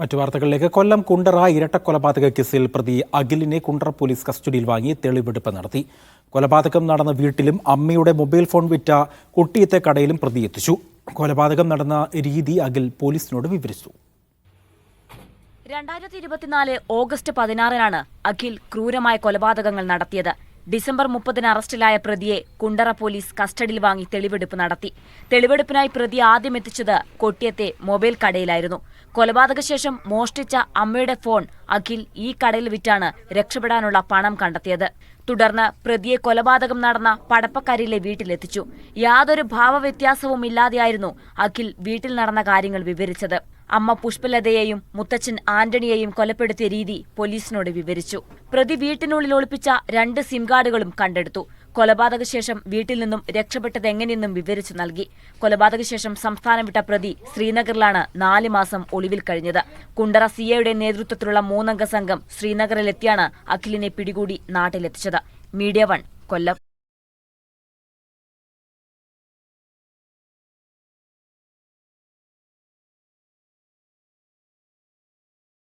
മറ്റു വാർത്തകളിലേക്ക്. കൊല്ലം കുണ്ടറ ഇരട്ടക്കൊലപാതക കേസിൽ പ്രതി അഖിലിനെ കുണ്ടറ പോലീസ് കസ്റ്റഡിയിൽ വാങ്ങി തെളിവെടുപ്പ് നടത്തി. കൊലപാതകം നടന്ന വീട്ടിലും അമ്മയുടെ മൊബൈൽ ഫോൺ വിറ്റ കൊട്ടിയത്തെ കടയിലും പ്രതി എത്തിച്ചു. കൊലപാതകം നടന്ന രീതി അഖിൽ പോലീസിനോട് വിവരിച്ചു. രണ്ടായിരത്തി ഇരുപത്തിനാല് ഓഗസ്റ്റ് പതിനാറിനാണ് അഖിൽ ക്രൂരമായ കൊലപാതകങ്ങൾ നടത്തിയത്. ഡിസംബർ മുപ്പതിന് അറസ്റ്റിലായ പ്രതിയെ കുണ്ടറ പോലീസ് കസ്റ്റഡിയിൽ വാങ്ങി തെളിവെടുപ്പ് നടത്തി. തെളിവെടുപ്പിനായി പ്രതി ആദ്യം എത്തിച്ചത് കൊട്ടിയത്തെ മൊബൈൽ കടയിലായിരുന്നു. കൊലപാതക ശേഷം മോഷ്ടിച്ച അമ്മയുടെ ഫോൺ അഖിൽ ഈ കടയിൽ വിറ്റാണ് രക്ഷപ്പെടാനുള്ള പണം കണ്ടെത്തിയത്. തുടർന്ന് പ്രതിയെ കൊലപാതകം നടന്ന പടപ്പക്കരിയിലെ വീട്ടിലെത്തിച്ചു. യാതൊരു ഭാവവ്യത്യാസവും ഇല്ലാതെയായിരുന്നു അഖിൽ വീട്ടിൽ നടന്ന കാര്യങ്ങൾ വിവരിച്ചത്. അമ്മ പുഷ്പലതയെയും മുത്തച്ഛൻ ആന്റണിയെയും കൊലപ്പെടുത്തിയ രീതി പോലീസിനോട് വിവരിച്ചു. പ്രതി വീട്ടിനുള്ളിൽ ഒളിപ്പിച്ച രണ്ട് സിം കാർഡുകളും കണ്ടെടുത്തു. കൊലപാതക ശേഷം വീട്ടിൽ നിന്നും രക്ഷപ്പെട്ടത് എങ്ങനെയെന്നും വിവരിച്ചു നൽകി. കൊലപാതക ശേഷം സംസ്ഥാനം വിട്ട പ്രതി ശ്രീനഗറിലാണ് നാല് മാസം ഒളിവിൽ കഴിഞ്ഞത്. കുണ്ടറ സിയയുടെ നേതൃത്വത്തിലുള്ള മൂന്നംഗ സംഘം ശ്രീനഗറിലെത്തിയാണ് അഖിലിനെ പിടികൂടി നാട്ടിലെത്തിച്ചത്. മീഡിയ വൺ കൊല്ലം.